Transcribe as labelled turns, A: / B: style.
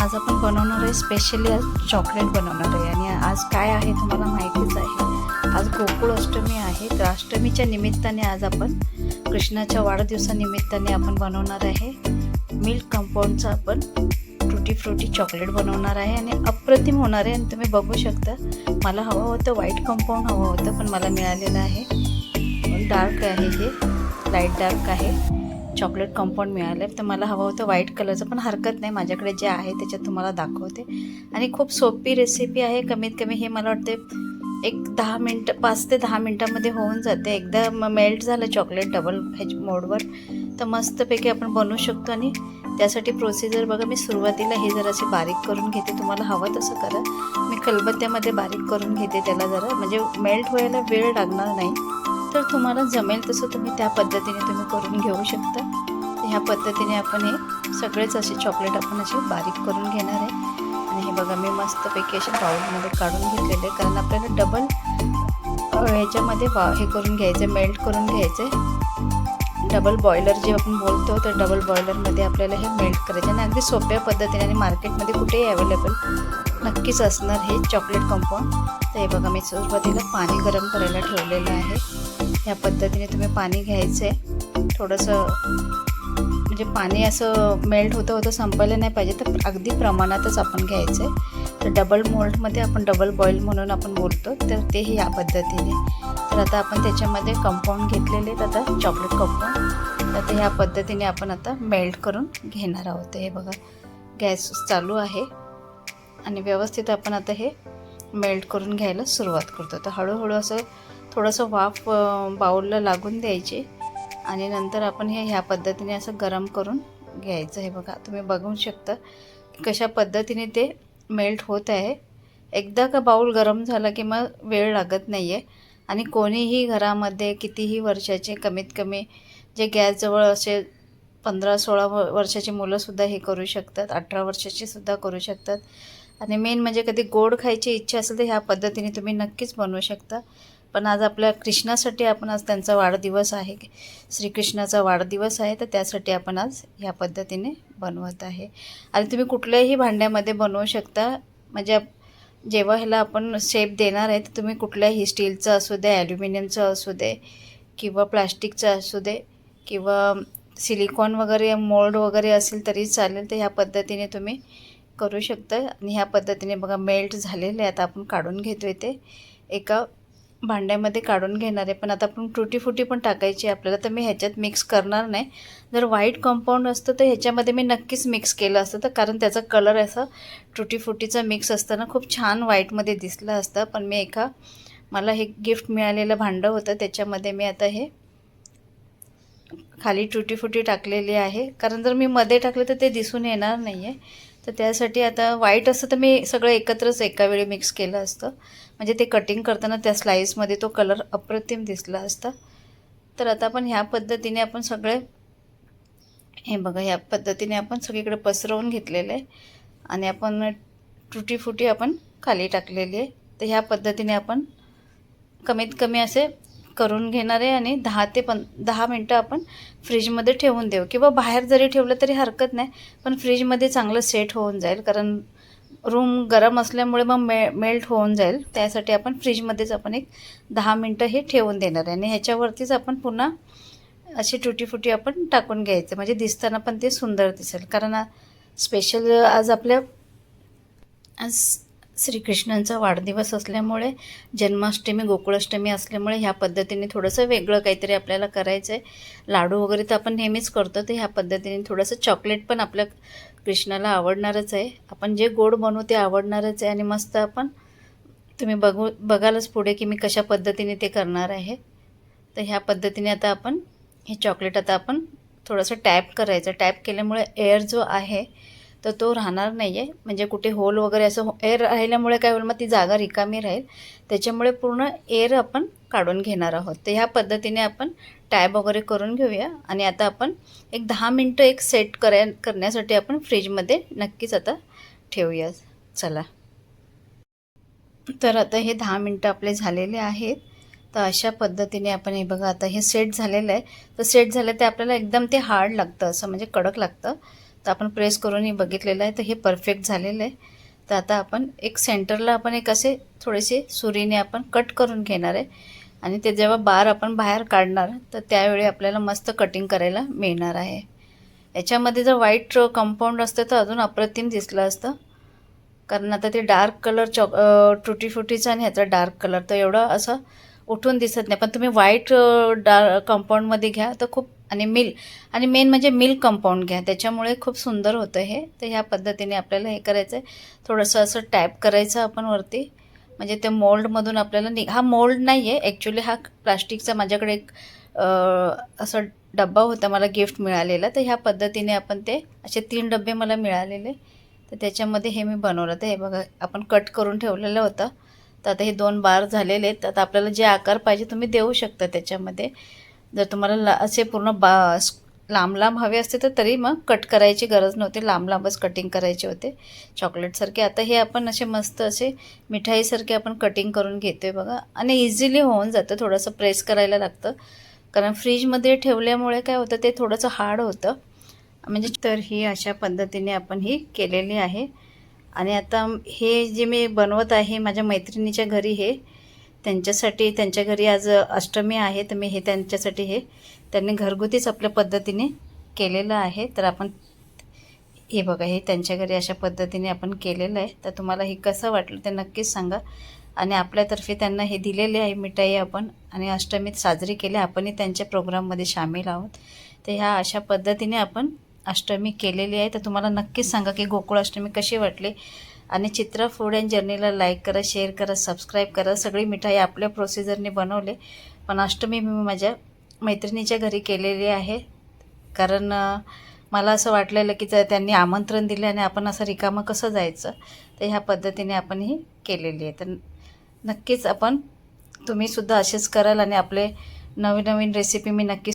A: आज आपण बनवणार आहे स्पेशली आज चॉकलेट बनवणार आहे. आणि आज काय आहे तुम्हाला माहितीच आहे. आज गोकुळ अष्टमी आहे. तर अष्टमीच्या निमित्ताने आज आपण कृष्णाच्या वाढदिवसानिमित्ताने आपण बनवणार आहे मिल्क कंपाऊंडचं आपण फ्रुटी फ्रुटी चॉकलेट बनवणार आहे. आणि अप्रतिम होणार आहे. आणि तुम्ही बघू शकता मला हवं होतं व्हाईट कंपाऊंड हवं होतं पण मला मिळालेलं आहे. डार्क आहे हे. लाइट डार्क आहे. चॉकलेट कंपाऊंड मिळालं आहे तर मला हवं होतं व्हाईट कलरचं पण हरकत नाही. माझ्याकडे जे आहे त्याच्यात तुम्हाला दाखवते. आणि खूप सोपी रेसिपी आहे. कमीत कमी हे मला वाटते एक दहा मिनटं पाच ते दहा मिनटामध्ये होऊन जाते. एकदा म मेल्ट झालं चॉकलेट डबल ह्याच मोडवर तर मस्तपैकी आपण बनवू शकतो. आणि त्यासाठी प्रोसिजर बघा मी सुरुवातीला हे जरासे बारीक करून घेते. तुम्हाला हवं तसं करा. मी खलबत्त्यामध्ये बारीक करून घेते त्याला जरा. म्हणजे मेल्ट व्हायला वेळ लागणार नाही. तर तुम्हाला जमेल तसं तुम्ही त्या पद्धतीने तुम्ही करून घेऊ शकता. ह्या पद्धतीने आपण हे सगळेच असे चॉकलेट आपण असे बारीक करून घेणार आहे. आणि हे बघा मी मस्तपैकी असे बाउलमध्ये काढून घेतलेले कारण आपल्याला डबल ह्याच्यामध्ये वा हे करून घ्यायचं मेल्ट करून घ्यायचं डबल बॉयलर जे आपण बोलतो तर डबल बॉयलरमध्ये आपल्याला हे मेल्ट करायचं आणि अगदी सोप्या पद्धतीने आणि मार्केटमध्ये कुठेही अवेलेबल नक्कीच असणार हे चॉकलेट कंपाऊंड तर हे बघा मी सुरुवातीला पाणी गरम करायला ठेवलेलं आहे. ह्या पद्धतीने तुम्ही पाणी घ्यायचं. आहे थोडंसं म्हणजे पाणी असं मेल्ट होतं होतं संपायला नाही पाहिजे तर अगदी प्रमाणातच आपण घ्यायचं. आहे तर डबल मोल्डमध्ये आपण डबल बॉईल म्हणून आपण बोलतो तर तेही या पद्धतीने. तर आता आपण त्याच्यामध्ये कंपाऊंड घेतलेले तर आता चॉकलेट कंपाऊंड तर ते ह्या पद्धतीने आपण आता मेल्ट करून घेणार आहोत. हे बघा गॅस चालू आहे. आणि व्यवस्थित आपण आता हे मेल्ट करून घ्यायला सुरुवात करतो. तर हळूहळू असं थोडंसं वाफ बाऊलला लागून द्यायची. आणि नंतर आपण हे ह्या पद्धतीने असं गरम करून घ्यायचं हे बघा. तुम्ही बघू शकता कशा पद्धतीने ते मेल्ट होत आहे. एकदा का बाऊल गरम झाला की मग वेळ लागत नाही आहे आणि कोणीही घरामध्ये कितीही वर्षाचे कमीत कमी जे गॅसजवळ असे पंधरा सोळा व वर्षाची मुलंसुद्धा हे करू शकतात. अठरा वर्षाची सुद्धा करू शकतात. आणि मेन म्हणजे कधी गोड खायची इच्छा असेल तर ह्या पद्धतीने तुम्ही नक्कीच बनवू शकता. पण आज आपल्या कृष्णासाठी आपण आज त्यांचा वाढदिवस आहे. श्रीकृष्णाचा वाढदिवस आहे तर त्यासाठी आपण आज ह्या पद्धतीने बनवत आहे. आणि तुम्ही कुठल्याही भांड्यामध्ये बनवू शकता. म्हणजे जेव्हा ह्याला आपण शेप देणार आहे तर तुम्ही कुठल्याही स्टीलचं असू दे ॲल्युमिनियमचं असू दे किंवा प्लास्टिकचं असू दे किंवा सिलिकॉन वगैरे मोल्ड वगैरे असेल तरी चालेल तर ह्या पद्धतीने तुम्ही करू शकता. आणि ह्या पद्धतीने बघा मेल्ट झालेले आता आपण काढून घेतो आहे ते. एका भांड्यामध्ये काढून घेणार आहे. पण आता आपण टुटीफुटी पण टाकायची आपल्याला. तर मी ह्याच्यात मिक्स करणार नाही. जर व्हाईट कंपाऊंड असतं तर ह्याच्यामध्ये मी नक्कीच मिक्स केलं असतं. तर कारण त्याचा कलर असा टुटीफुटीचा मिक्स असताना खूप छान व्हाईटमध्ये दिसलं असतं. पण मी एका मला हे गिफ्ट मिळालेलं भांडं होतं. त्याच्यामध्ये मी आता हे खाली टुटीफुटी टाकलेली आहे. कारण जर मी मध्ये टाकले तर ते दिसून येणार नाही आहे तर त्यासाठी आता वाईट असतं तर मी सगळं एकत्रच एका वेळी मिक्स केलं असतं. म्हणजे ते कटिंग करताना त्या स्लाईसमध्ये तो कलर अप्रतिम दिसला असता. तर आता आपण ह्या पद्धतीने आपण सगळे हे बघा ह्या पद्धतीने आपण सगळीकडे पसरवून घेतलेलं आहे. आणि आपण तुटीफुटी आपण खाली टाकलेली आहे. तर ह्या पद्धतीने आपण कमीत कमी असे करून घेणार आहे आणि दहा ते पं दहा मिनटं आपण फ्रीजमध्ये ठेवून देऊ. किंवा बाहेर जरी ठेवलं तरी हरकत नाही पण फ्रीजमध्ये चांगलं सेट होऊन जाईल. कारण रूम गरम असल्यामुळे मग मे मेल्ट होऊन जाईल. त्यासाठी आपण फ्रीजमध्येच आपण एक दहा मिनटं हे ठेवून देणार आहे. आणि ह्याच्यावरतीच आपण पुन्हा अशी टुटीफुटी आपण टाकून घ्यायचे. म्हणजे दिसताना पण ते सुंदर दिसेल. कारण स्पेशल आज आपल्या आज श्रीकृष्णांचा वाढदिवस असल्यामुळे जन्माष्टमी गोकुळाष्टमी असल्यामुळे ह्या पद्धतीने थोडंसं वेगळं काहीतरी आपल्याला करायचं आहे लाडू वगैरे तर आपण नेहमीच करतो तर ह्या पद्धतीने थोडंसं चॉकलेट पण आपल्या कृष्णाला आवडणारच आहे. आपण जे गोड बनवू ते आवडणारच आहे आणि मस्त आपण तुम्ही बघू बघालच पुढे की मी कशा पद्धतीने ते करणार आहे. तर ह्या पद्धतीने आता आपण हे चॉकलेट आता आपण थोडंसं टॅप करायचं. टॅप केल्यामुळे एअर जो आहे तर तो राहणार नाही आहे म्हणजे कुठे होल वगैरे असं एअर राहिल्यामुळे काय होईल? मग ती जागा रिकामी राहील. त्याच्यामुळे पूर्ण एअर आपण काढून घेणार आहोत. तर ह्या पद्धतीने आपण टॅब वगैरे करून घेऊया. आणि आता आपण एक दहा मिनटं एक सेट कराय करण्यासाठी आपण फ्रीजमध्ये नक्कीच आता ठेवूया. चला. तर आता हे दहा मिनटं आपले झालेले आहेत. तर अशा पद्धतीने आपण हे बघा आता हे सेट झालेलं आहे. तर सेट झालं ते आपल्याला एकदम ते हार्ड लागतं असं म्हणजे कडक लागतं. तर आपण प्रेस करूनही बघितलेलं आहे तर हे परफेक्ट झालेलं आहे. तर आता आपण एक सेंटरला आपण एक असे थोडेसे सुरीने आपण कट करून घेणार आहे. आणि ते जेव्हा बार आपण बाहेर काढणार तर त्यावेळी आपल्याला मस्त कटिंग करायला मिळणार आहे. याच्यामध्ये जर व्हाईट कंपाऊंड असतं तर अजून अप्रतिम दिसलं असतं. कारण आता ते डार्क कलर चॉक टुटी फुटीचा आणि ह्याचा डार्क कलर तर एवढं असं उठून दिसत नाही. पण तुम्ही व्हाईट डार्क कंपाऊंडमध्ये घ्या तर खूप आणि मिल आणि मेन म्हणजे मिल्क कंपाऊंड घ्या. त्याच्यामुळे खूप सुंदर होतं हे. तर ह्या पद्धतीने आपल्याला हे करायचं आहे थोडंसं असं टॅप करायचं आपण वरती. म्हणजे ते मोल्डमधून आपल्याला नि हा मोल्ड नाही आहे ॲक्च्युली हा प्लास्टिकचा माझ्याकडे एक असं डब्बा होता मला गिफ्ट मिळालेला. तर ह्या पद्धतीने आपण ते असे तीन डबे मला मिळालेले. तर त्याच्यामध्ये हे मी बनवलं. तर हे बघा आपण कट करून ठेवलेलं होतं. तर आता हे दोन बार झालेले आहेत. तर आता आपल्याला जे आकार पाहिजे तुम्ही देऊ शकता त्याच्यामध्ये. जर तुम्हाला ला असे पूर्ण बा लांब लांब हवे असते तर तरी मग कट करायची गरज नव्हती. लांब लांबच कटिंग करायचे होते. चॉकलेटसारखे आता हे आपण असे मस्त असे मिठाईसारखे आपण कटिंग करून घेतो आहे बघा. आणि इझिली होऊन जातं. थोडंसं प्रेस करायला लागतं. कारण फ्रीजमध्ये ठेवल्यामुळे काय होतं ते थोडंसं हार्ड होतं. म्हणजे तर ही अशा पद्धतीने आपण ही केलेली आहे. आणि आता हे जे मी बनवत आहे माझ्या मैत्रिणीच्या घरी हे त्यांच्यासाठी त्यांच्या घरी आज अष्टमी आहे तर मी हे त्यांच्यासाठी हे त्यांनी घरगुतीच आपल्या पद्धतीने केलेलं आहे. तर आपण हे बघा हे त्यांच्या घरी अशा पद्धतीने आपण केलेलं आहे. तर तुम्हाला हे कसं वाटलं ते नक्कीच सांगा. आणि आपल्यातर्फे त्यांना हे दिलेले आहे मिठाई आपण. आणि अष्टमीत साजरी केली आपणही त्यांच्या प्रोग्राममध्ये सामील आहोत. तर ह्या अशा पद्धतीने आपण अष्टमी केलेली आहे. तर तुम्हाला नक्कीच सांगा की गोकुळ अष्टमी कशी वाटली? आणि चित्रा फूड अँड जर्नीला लाईक करा शेअर करा सबस्क्राईब करा. सगळी मिठाई आपल्या प्रोसिजरने बनवले. पण अष्टमी मी माझ्या मैत्रिणीच्या घरी केलेली आहे. कारण मला असं वाटलेलं की जर त्यांनी आमंत्रण दिले आणि आपण असं रिकामं कसं जायचं तर ह्या पद्धतीने आपण ही केलेली आहे. तर नक्कीच आपण तुम्हीसुद्धा असेच कराल आणि आपले नवीन नवीन रेसिपी मी नक्कीच